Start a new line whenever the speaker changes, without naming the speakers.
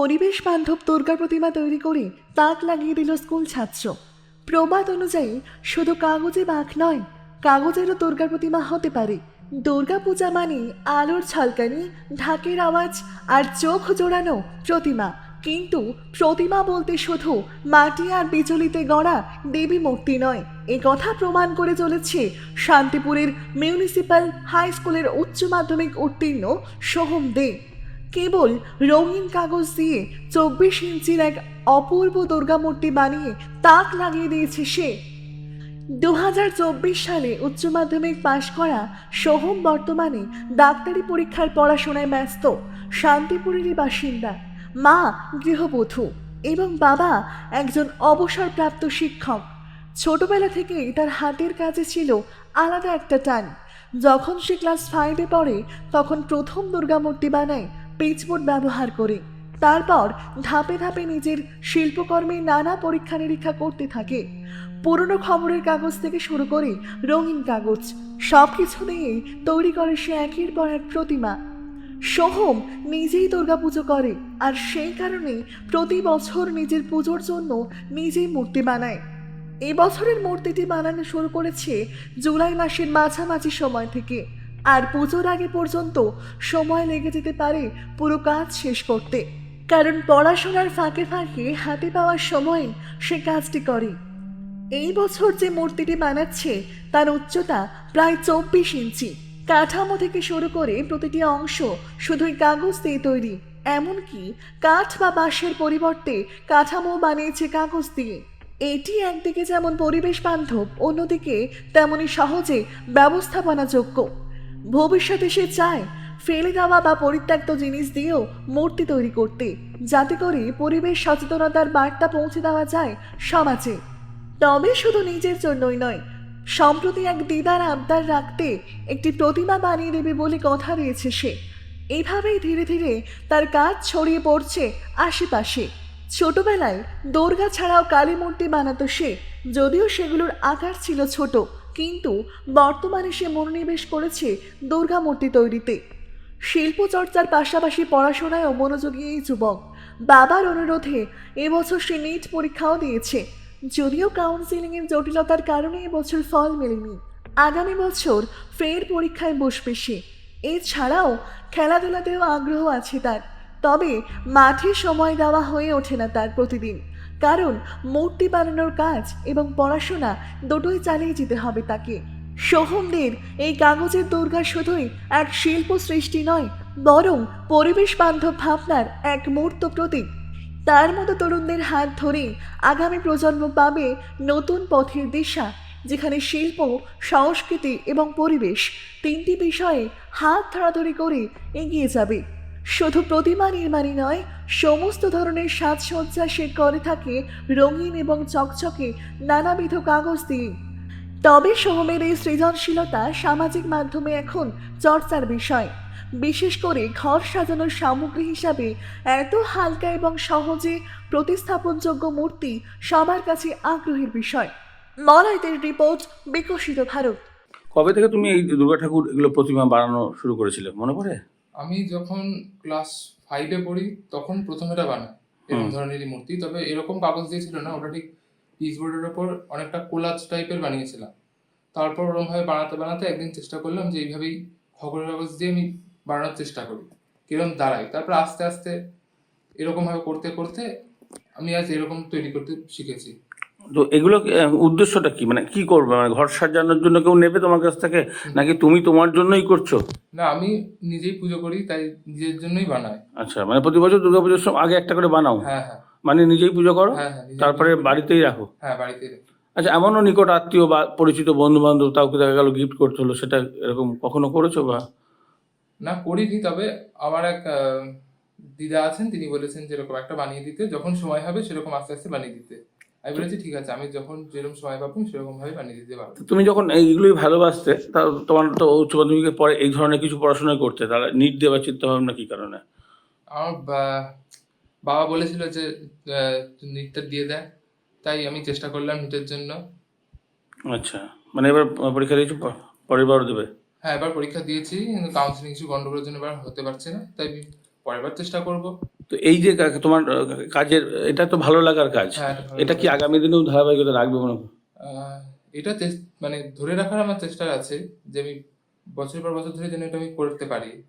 পরিবেশ বান্ধব দুর্গা প্রতিমা তৈরি করে তাক লাগিয়ে দিল স্কুল ছাত্র। প্রবাদ অনুযায়ী শুধু কাগজে বাঘ নয়, কাগজেরও দুর্গা প্রতিমা হতে পারে। দুর্গা পূজা মানে আলোর ছলকানি ঢাকের আওয়াজ আর চোখ জোড়ানো প্রতিমা। কিন্তু প্রতিমা বলতে শুধু মাটি আর বিচলিতে গড়া দেবী মূর্তি নয়, এ কথা প্রমাণ করে চলেছে শান্তিপুরের মিউনিসিপ্যাল হাই স্কুলের উচ্চ মাধ্যমিক উত্তীর্ণ সোহম দে। কেবল রঙিন কাগজ দিয়ে চব্বিশ ইঞ্চির এক অপূর্ব দুর্গামূর্তি বানিয়ে তাক লাগিয়ে দিয়েছে সে। দু হাজার চব্বিশ সালে উচ্চ মাধ্যমিক পাশ করা সোহম বর্তমানে ডাক্তারি পরীক্ষার পড়াশোনায় ব্যস্ত, শান্তিপুরেরই বাসিন্দা, মা গৃহবধূ এবং বাবা একজন অবসরপ্রাপ্ত শিক্ষক। ছোটবেলা থেকেই তার হাতের কাজে ছিল আলাদা একটা টান। যখন সে ক্লাস ফাইভে পড়ে, তখন প্রথম দুর্গামূর্তি বানায় পেচবোর্ড ব্যবহার করে। তারপর ধাপে ধাপে নিজের শিল্পকর্মে নানা পরীক্ষা নিরীক্ষা করতে থাকে। পুরনো খবরের কাগজ থেকে শুরু করে রঙিন কাগজ সব কিছু নিয়েই তৈরি করে সে একের পর এক প্রতিমা। সোহম নিজেই দুর্গাপুজো করে আর সেই কারণে প্রতি বছর নিজের পুজোর জন্য নিজেই মূর্তি বানায়। এবছরের মূর্তিটি বানানো শুরু করেছে জুলাই মাসের মাঝামাঝি সময় থেকে। আর পুজোর আগে পর্যন্ত সময় লেগে যেতে পারে পুরো কাজ শেষ করতে। কারণ পড়াশোনার ফাঁকে ফাঁকে হাতে পাওয়ার সময় সে কাজটি করে। এই বছর যে মূর্তিটি বানাচ্ছে, তার উচ্চতা প্রায় চব্বিশ ইঞ্চি। কাঠামো থেকে শুরু করে প্রতিটি অংশ শুধুই কাগজ দিয়ে তৈরি, এমনকি কাঠ বা বাঁশের পরিবর্তে কাঠামো বানিয়েছে কাগজ দিয়ে। এটি একদিকে যেমন পরিবেশ বান্ধব, অন্যদিকে তেমনি সহজে ব্যবস্থাপনাযোগ্য। ভবিষ্যতে সে চায় ফেলে দেওয়া বা পরিত্যক্ত জিনিস দিয়েও মূর্তি তৈরি করতে, যাতে করে পরিবেশ সচেতনতার বার্তা পৌঁছে দেওয়া যায় সমাজে। তবে শুধু নিজের জন্যই নয়, সম্প্রতি এক দিদার আবদার রাখতে একটি প্রতিমা বানিয়ে দেবে বলে কথা দিয়েছে সে। এভাবেই ধীরে ধীরে তার কাজ ছড়িয়ে পড়ছে আশেপাশে। ছোটবেলায় দুর্গা ছাড়াও কালী মূর্তি বানাতো সে, যদিও সেগুলোর আকার ছিল ছোট। কিন্তু বর্তমানে সে মনোনিবেশ করেছে দুর্গা মূর্তি তৈরিতে। শিল্প চর্চার পাশাপাশি পড়াশোনায়ও মনোযোগী এই যুবক। বাবার অনুরোধে এবছর সে নিট পরীক্ষাও দিয়েছে। যদিও কাউন্সিলিংয়ের জটিলতার কারণে এবছর ফল মেলেনি। আগামী বছর ফের পরীক্ষায় বসবে সে। এছাড়াও খেলাধুলাতেও আগ্রহ আছে তার। তবে মাঠে সময় দেওয়া হয়ে ওঠে না তার প্রতিদিন। কারণ মূর্তি বানানোর কাজ এবং পড়াশোনা দুটোই চালিয়ে যেতে হবে তাকে। সোহমদের এই কাগজের দুর্গা শুধুই এক শিল্প সৃষ্টি নয়, বরং পরিবেশ বান্ধব ভাবনার এক মূর্ত প্রতীক। তার মতো তরুণদের হাত ধরে আগামী প্রজন্ম পাবে নতুন পথের দিশা, যেখানে শিল্প, সংস্কৃতি এবং পরিবেশ তিনটি বিষয়ে হাত ধরাধরি করে এগিয়ে যাবে। শুধু প্রতিমা নির্মাণই নয়, সমস্ত ধরনের সাজসজ্জা সে করে থাকে রঙিন এবং চকচকে নানাবিধ কাগজ দিয়ে তবে সোহমের এই সৃজনশীলতা সামাজিক মাধ্যমে এখন চর্চার বিষয়। বিশেষ করে ঘর সাজানোর সামগ্রী হিসাবে এত হালকা এবং সহজে প্রতিস্থাপনযোগ্য মূর্তি সবার কাছে আগ্রহের বিষয়। মলয়দের রিপোর্ট, বিকশিত ভারত।
কবে থেকে তুমি এই দুর্গা ঠাকুর এগুলো প্রতিমা বানানো শুরু করেছিলে, মনে পড়ে?
আমি যখন ক্লাস ফাইভে পড়ি তখন প্রথম এটা বানাই। এরকম ধরনেরই মূর্তি তবে এরকম কাগজ দিয়ে ছিল না ওটা ঠিক পিসবোর্ডের ওপর অনেকটা কোলাজ টাইপের বানিয়েছিলাম। তারপর ওরকমভাবে বানাতে বানাতে একদিন চেষ্টা করলাম যে এইভাবেই খবরের কাগজ দিয়ে আমি বানানোর চেষ্টা করি কীরকম দাঁড়াই তারপর আস্তে আস্তে এরকমভাবে করতে করতে আমি আজ এরকম তৈরি করতে শিখেছি।
তো এগুলো উদ্দেশ্যটা কি? মানে কি করবে? মানে ঘর সাজানোর জন্য কেউ নেবে তোমার কাছ থেকে? নাকি তুমি তোমার জন্যই করছ?
না আমি নিজেই পুজো করি তাই নিজের জন্যই বানাই।
আচ্ছা মানে প্রতি বছর দুর্গা পুজোর সময় আগে একটা করে বানাও?
হ্যাঁ হ্যাঁ।
মানে নিজেই পুজো করো?
হ্যাঁ হ্যাঁ
তারপরে বাড়িতেই রাখো?
হ্যাঁ বাড়িতে
আচ্ছা এমনও নিকট আত্মীয় বা পরিচিত বন্ধু বান্ধব কাউকে দেখা গেল গিফট করতে হলো সেটা এরকম কখনো করেছ বা?
না করিনি তবে আমার এক দিদা আছেন তিনি বলেছেন যেরকম একটা বানিয়ে দিতে। যখন সময় হবে সেরকম আস্তে আস্তে বানিয়ে দিতে। আমি বলেছি ঠিক আছে আমি যখন যেরকম সময় পাবো সেরকম ভাবে বানিয়ে দিতে পারব।
তুমি যখন এইগুলোই ভালোবাসতে তা তোমার তো উচ্চ মাধ্যমিকের পরে এই ধরনের কিছু পড়াশোনা করতে তাহলে নিট দেওয়ার চিন্তা ভাবনা কি কারণে?
আমার বাবা বলেছিল যে নিটটা দিয়ে দেয় তাই আমি চেষ্টা করলাম নিটের জন্য।
আচ্ছা মানে এবার পরীক্ষা দিয়েছ পরের বার দেবে?
হ্যাঁ এবার পরীক্ষা দিয়েছি কিন্তু কাউন্সিলিং কিছু গন্ডগোলের জন্য এবার হতে পারছে না তাই পরের বার চেষ্টা করব।
তো এই যে তোমার কাজের এটা তো ভালো লাগার কাজ।
হ্যাঁ এটা
কি আগামী দিনেও ধারাবাহিকতা রাখবে মনে?
আহ, এটা মানে ধরে রাখার আমার চেষ্টা আছে যে আমি বছরের পর বছর ধরে যেন এটা আমি করতে পারি।